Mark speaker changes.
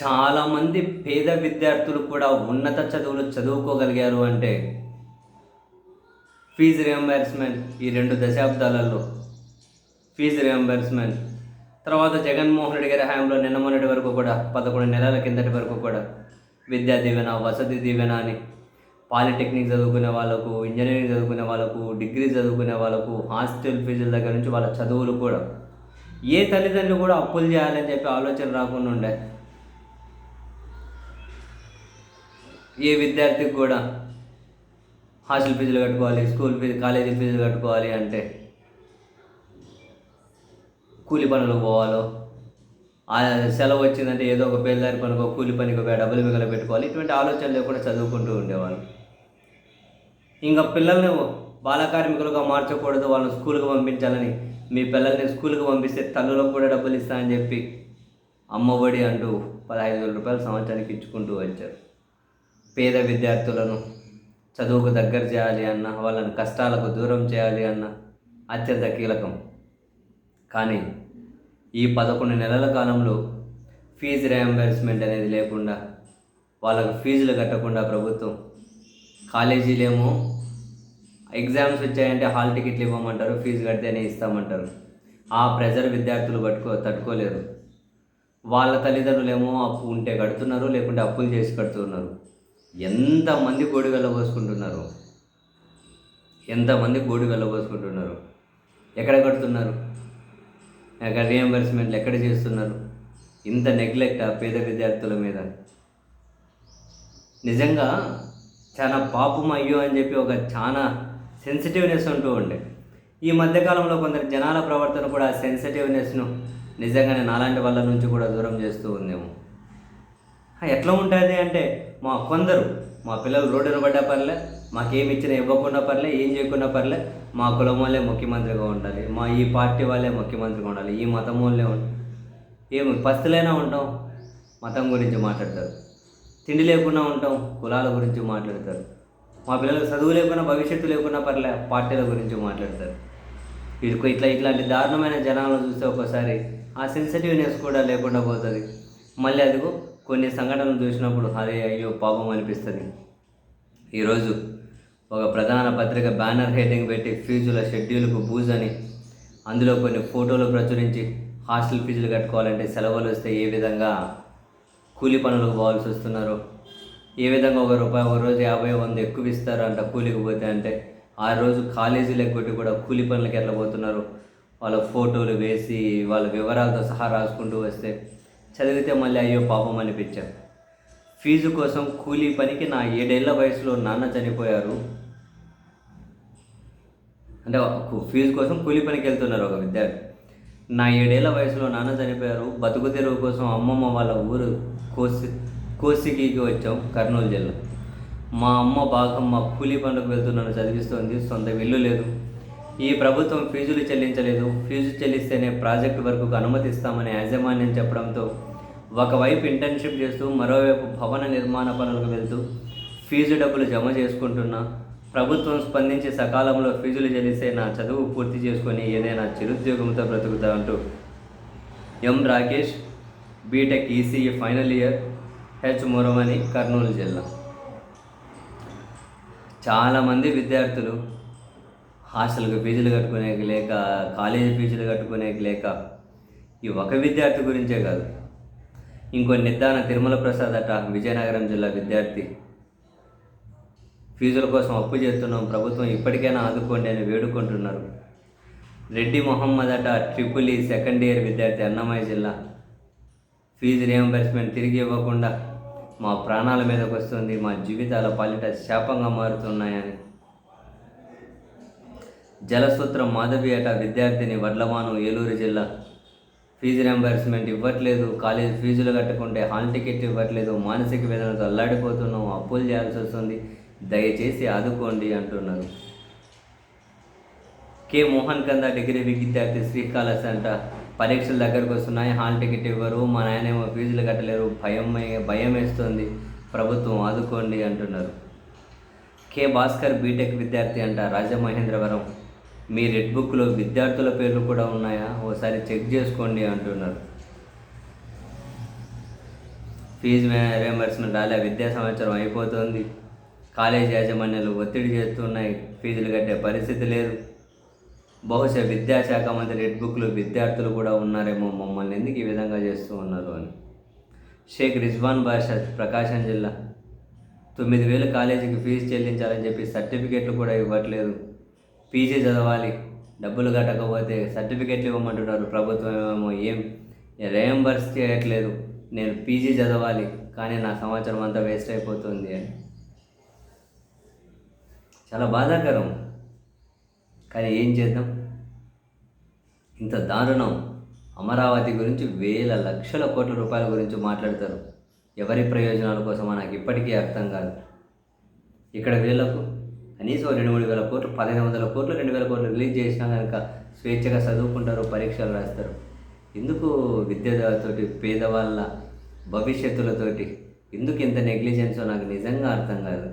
Speaker 1: చాలామంది పేద విద్యార్థులు కూడా ఉన్నత చదువులు చదువుకోగలిగారు అంటే ఫీజు రియంబర్స్మెంట్ ఈ రెండు దశాబ్దాలలో. ఫీజు రియంబర్స్మెంట్ తర్వాత జగన్మోహన్ రెడ్డి గారి హయాంలో నిన్న మొన్నటి వరకు కూడా పదకొండు నెలల కిందటి వరకు కూడా విద్యా దీవెన వసతి దీవెన అని పాలిటెక్నిక్ చదువుకునే వాళ్ళకు ఇంజనీరింగ్ చదువుకునే వాళ్ళకు డిగ్రీ చదువుకునే వాళ్ళకు హాస్టల్ ఫీజుల దగ్గర నుంచి వాళ్ళ చదువులు కూడా ఏ తల్లిదండ్రులు కూడా అప్పులు చేయాలని చెప్పి ఆలోచన రాకుండా ఉండే. ఏ విద్యార్థికి కూడా హాస్టల్ ఫీజులు కట్టుకోవాలి స్కూల్ ఫీజు కాలేజీ ఫీజులు కట్టుకోవాలి అంటే కూలి పనులకు పోవాలో ఆ సెలవు వచ్చిందంటే ఏదో ఒక బేల్దారి పనికో కూలి పనికి ఒక డబ్బులు మిగల పెట్టుకోవాలి. ఇటువంటి ఆలోచన లేకుండా చదువుకుంటూ ఉండేవాళ్ళు. ఇంకా పిల్లల్ని బాల కార్మికులుగా మార్చకూడదు వాళ్ళని స్కూల్కి పంపించాలని మీ పిల్లల్ని స్కూల్కి పంపిస్తే తల్లులకు కూడా డబ్బులు ఇస్తా అని చెప్పి అమ్మఒడి అంటూ పదహైదు వేల రూపాయలు సంవత్సరానికి ఇచ్చుకుంటూ వచ్చారు. పేద విద్యార్థులను చదువుకు దగ్గర చేయాలి అన్న వాళ్ళని కష్టాలకు దూరం చేయాలి అన్న అత్యంత కీలకం. కానీ ఈ పదకొండు నెలల కాలంలో ఫీజు రియంబర్స్మెంట్ అనేది లేకుండా వాళ్ళకు ఫీజులు కట్టకుండా ప్రభుత్వం కాలేజీలేమో ఎగ్జామ్స్ వచ్చాయంటే హాల్ టికెట్లు ఇవ్వమంటారు ఫీజు కడితేనే ఇస్తామంటారు. ఆ ప్రెజర్ విద్యార్థులు పట్టుకో తట్టుకోలేరు. వాళ్ళ తల్లిదండ్రులేమో అప్పు ఉంటే కడుతున్నారు లేకుంటే అప్పులు చేసి కడుతున్నారు. ఎంతమంది గోడు వెళ్ళబోసుకుంటున్నారు ఎంతమంది గోడు వెళ్ళబోసుకుంటున్నారు ఎక్కడ కడుతున్నారు? ఎక్కడ రియంబర్స్మెంట్లు ఎక్కడ చేస్తున్నారు? ఇంత నెగ్లెక్ట్ ఆ పేద విద్యార్థుల మీద? నిజంగా చాలా పాపం అయ్యో అని చెప్పి ఒక చాలా సెన్సిటివ్నెస్ ఉంటూ ఉండే. ఈ మధ్యకాలంలో కొందరు జనాల ప్రవర్తన కూడా ఆ సెన్సిటివ్నెస్ను నిజంగానే నాలాంటి వాళ్ళ నుంచి కూడా దూరం చేస్తూ ఉందేమో. ఎట్లా ఉంటుంది అంటే మా కొందరు మా పిల్లలు రోడ్డున పడ్డా పర్లే మాకేమి ఇచ్చినా ఇవ్వకుండా పర్లే ఏం చేయకుండా పర్లే మా కులం వాళ్ళే ముఖ్యమంత్రిగా ఉండాలి మా ఈ పార్టీ వాళ్ళే ముఖ్యమంత్రిగా ఉండాలి ఈ మతం వాళ్ళే ఏమి పస్తులైనా ఉంటాం మతం గురించి మాట్లాడతారు తిండి లేకుండా ఉంటాం కులాల గురించి మాట్లాడతారు మా పిల్లలకు చదువు లేకుండా భవిష్యత్తు లేకుండా పర్లే పార్టీల గురించి మాట్లాడతారు. వీరికి ఇట్లా ఇట్లాంటి దారుణమైన జనాలను చూస్తే ఒక్కోసారి ఆ సెన్సిటివ్నెస్ కూడా లేకుండా పోతుంది. మళ్ళీ అదిగో కొన్ని సంఘటనలు చూసినప్పుడు అరే అయ్యో పాపం అనిపిస్తుంది. ఈరోజు ఒక ప్రధాన పత్రిక బ్యానర్ హెడ్డింగ్ పెట్టి ఫీజుల షెడ్యూల్కు బూజ్ అని అందులో కొన్ని ఫోటోలు ప్రచురించి హాస్టల్ ఫీజులు కట్టుకోవాలంటే సెలవులు వస్తే ఏ విధంగా కూలి పనులకు పోవాల్సి వస్తున్నారో? ఏ విధంగా ఒక రూపాయి ఒక రోజు యాభై వంద ఎక్కువ ఇస్తారు అంట కూలికి పోతే అంటే ఆ రోజు కాలేజీలు కొట్టి కూడా కూలి పనులకు ఎట్లా పోతున్నారు? వాళ్ళ ఫోటోలు వేసి వాళ్ళ వివరాలతో సహా రాసుకుంటూ వస్తే చదివితే మళ్ళీ అయ్యో పాపం అనిపించారు. ఫీజు కోసం కూలీ పనికి నా ఏడేళ్ళ వయసులో నాన్న చనిపోయారు. అంటే ఫీజు కోసం కూలీ పనికి వెళ్తున్నారు ఒక విద్యార్థి. నా ఏడేళ్ళ వయసులో నాన్న చనిపోయారు. బతుకు తెరువు కోసం అమ్మమ్మ వాళ్ళ ఊరు కోసి కోసికి వచ్చాం కర్నూలు జిల్లా. మా అమ్మ బాగమ్మ కూలీ పనులకు వెళ్తున్నాను చదివిస్తోంది. సొంత ఇల్లు లేదు. ఈ ప్రభుత్వం ఫీజులు చెల్లించలేదు. ఫీజు చెల్లిస్తేనే ప్రాజెక్టు వర్క్కు అనుమతిస్తామని యాజమాన్యం చెప్పడంతో ఒకవైపు ఇంటర్న్షిప్ చేస్తూ మరోవైపు భవన నిర్మాణ పనులకు వెళ్తూ ఫీజు డబ్బులు జమ చేసుకుంటున్నా ప్రభుత్వం స్పందించి సకాలంలో ఫీజులు చెల్లిస్తే నా చదువు పూర్తి చేసుకొని ఏదైనా చిరుద్యోగంతో బ్రతుకుతా అంటూ M Rakesh BTech ECE final year H Muramani Kurnool జిల్లా. చాలామంది విద్యార్థులు హాస్టల్కి ఫీజులు కట్టుకునేకి లేక కాలేజీ ఫీజులు కట్టుకునేకి లేక ఈ ఒక విద్యార్థి గురించే కాదు. ఇంకో నిర్ధారణ తిరుమల ప్రసాద్ అట విజయనగరం జిల్లా విద్యార్థి. ఫీజుల కోసం అప్పు చేస్తున్నాం ప్రభుత్వం ఇప్పటికైనా ఆదుకోండి అని వేడుకుంటున్నారు. రెడ్డి మొహమ్మద్ అట ట్రిపుల్ ఈ సెకండ్ ఇయర్ విద్యార్థి అన్నమయ్య జిల్లా. ఫీజు రియంబర్స్మెంట్ తిరిగి ఇవ్వకుండా మా ప్రాణాల మీదకి వస్తుంది మా జీవితాల పాలిట శాపంగా మారుతున్నాయని. జలసూత్రం మాధవి అట విద్యార్థిని వడ్లవాను ఏలూరు జిల్లా. ఫీజు రియంబర్స్మెంట్ ఇవ్వట్లేదు. కాలేజ్ ఫీజులు కట్టుకుంటే హాల్ టికెట్ ఇవ్వట్లేదు. మానసిక వేదనతో అల్లాడిపోతున్నాం. అప్పులు చేయాల్సి వస్తుంది. దయచేసి ఆదుకోండి అంటున్నారు. కె. మోహన్ కంద డిగ్రీ విద్యార్థి శ్రీకాళహస్తి అంట పరీక్షలు దగ్గరకు వస్తున్నాయి. హాల్ టికెట్ ఇవ్వరు. మా నాయనేమో ఫీజులు కట్టలేరు. భయం భయం వేస్తుంది ప్రభుత్వం ఆదుకోండి అంటున్నారు. కె. భాస్కర్ బీటెక్ విద్యార్థి అంట రాజమహేంద్రవరం. మీ రెడ్ బుక్లో విద్యార్థుల పేర్లు కూడా ఉన్నాయా? ఓసారి చెక్ చేసుకోండి అంటున్నారు. ఫీజు రియంబర్స్మెంట్ రాలే విద్యా సంవత్సరం అయిపోతుంది. కాలేజ్ యాజమాన్యాలు ఒత్తిడి చేస్తున్నాయి ఫీజులు కట్టే పరిస్థితి లేదు. బహుశా విద్యాశాఖ మంత్రి రెడ్ బుక్లు విద్యార్థులు కూడా ఉన్నారేమో మమ్మల్ని ఎందుకు ఈ విధంగా చేస్తూ ఉన్నారు అని. షేక్ రిజ్వాన్ బాషా ప్రకాశం జిల్లా. తొమ్మిది వేలు కాలేజీకి ఫీజు చెల్లించాలని చెప్పి సర్టిఫికేట్లు కూడా ఇవ్వట్లేదు. పీజీ చదవాలి డబ్బులు కట్టకపోతే సర్టిఫికెట్లు ఇవ్వమంటున్నారు ప్రభుత్వం ఏమో ఏం? రియంబర్స్ చేయట్లేదు. నేను పీజీ చదవాలి కానీ నా సంవత్సరం అంతా వేస్ట్ అయిపోతుంది అని. చాలా బాధాకరం. కానీ ఏం చేద్దాం? ఇంత దారుణం. అమరావతి గురించి వేల లక్షల కోట్ల రూపాయల గురించి మాట్లాడతారు. ఎవరి ప్రయోజనాల కోసమో నాకు ఇప్పటికీ అర్థం కాదు. ఇక్కడ వీళ్ళకు కనీసం రెండు మూడు వేల కోట్లు పదిహేను వందల కోట్లు రెండు వేల కోట్లు రిలీజ్ చేసినా కనుక స్వేచ్ఛగా చదువుకుంటారు పరీక్షలు రాస్తారు. ఎందుకు విద్యతోటి పేదవాళ్ళ భవిష్యత్తులతోటి? ఎందుకు ఇంత నెగ్లిజెన్సో నాకు నిజంగా అర్థం కాదు.